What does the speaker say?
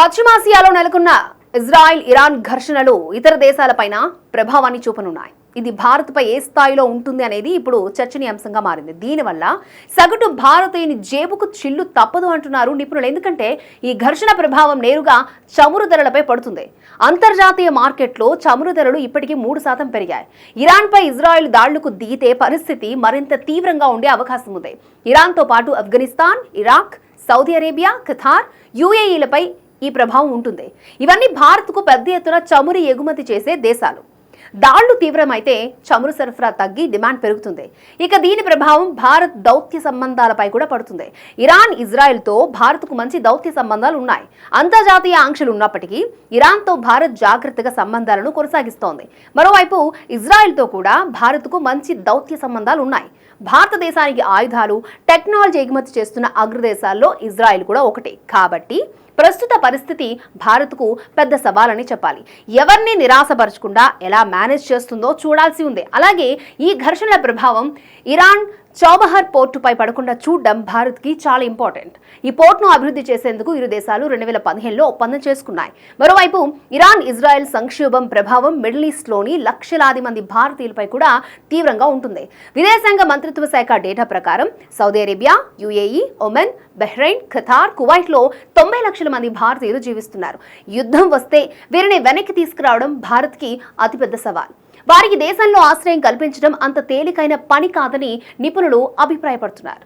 పశ్చిమాసియాలో నెలకొన్న Israel Iran ఘర్షణలు ఇతర దేశాలపైన ప్రభావాన్ని చూపనున్నాయి. ఇది భారత్పై ఏ స్థాయిలో ఉంటుంది అనేది ఇప్పుడు చర్చనీయాంశంగా మారింది. దీనివల్ల సగటు భారతీయుని జేబుకు చిల్లు తప్పదు అంటున్నారు నిపుణులు. ఎందుకంటే ఈ ఘర్షణ ప్రభావం నేరుగా చమురు ధరలపై పడుతుంది. అంతర్జాతీయ మార్కెట్లో చమురు ధరలు ఇప్పటికీ మూడు శాతం పెరిగాయి. ఇరాన్పై ఇజ్రాయెల్ దాళ్ళకు దిగితే పరిస్థితి మరింత తీవ్రంగా ఉండే అవకాశం ఉంది. ఇరాన్తో పాటు Afghanistan Iraq Saudi Arabia Qatar యుఏఈలపై ఈ ప్రభావం ఉంటుంది. ఇవన్నీ భారత్కు పెద్ద ఎత్తున చమురు ఎగుమతి చేసే దేశాలు. దాళ్ళు తీవ్రమైతే చమురు సరఫరా తగ్గి డిమాండ్ పెరుగుతుంది. ఇక దీని ప్రభావం భారత్ దౌత్య సంబంధాలపై కూడా పడుతుంది. ఇరాన్ ఇజ్రాయెల్తో భారత్కు మంచి దౌత్య సంబంధాలు ఉన్నాయి. అంతర్జాతీయ ఆంక్షలు ఉన్నప్పటికీ ఇరాన్తో భారత్ జాగ్రత్తగా సంబంధాలను కొనసాగిస్తోంది. మరోవైపు ఇజ్రాయెల్తో కూడా భారత్కు మంచి దౌత్య సంబంధాలు ఉన్నాయి. భారతదేశానికి ఆయుధాలు టెక్నాలజీ ఎగుమతి చేస్తున్న అగ్రదేశాల్లో ఇజ్రాయెల్ కూడా ఒకటి. కాబట్టి ప్రస్తుత పరిస్థితి భారత్కు పెద్ద సవాలని చెప్పాలి. ఎవరిని నిరాశపరచకుండా ఎలా మేనేజ్ చేస్తుందో చూడాల్సి ఉంది. అలాగే ఈ ఘర్షణల ప్రభావం ఇరాన్ చౌబహార్ పోర్టుపై పడకుండా చూడడం భారత్కి చాలా ఇంపార్టెంట్. ఈ పోర్టును అభివృద్ధి చేసేందుకు ఇరు దేశాలు రెండు వేల పదిహేనులో ఒప్పందం చేసుకున్నాయి. మరోవైపు ఇరాన్ ఇజ్రాయెల్ సంక్షోభం ప్రభావం మిడిల్ ఈస్ట్లోని లక్షలాది మంది భారతీయులపై కూడా తీవ్రంగా ఉంటుంది. విదేశాంగ మంత్రిత్వ శాఖ డేటా ప్రకారం Saudi Arabia UAE Oman Bahrain Qatar కువైట్లో తొంభై లక్షల మంది భారతీయులు జీవిస్తున్నారు. యుద్ధం వస్తే వీరిని వెనక్కి తీసుకురావడం భారత్కి అతిపెద్ద సవాల్. వారికి దేశంలో ఆశ్రయం కల్పించడం అంత తేలికైన పని కాదని నిపుణులు అభిప్రాయపడుతున్నారు.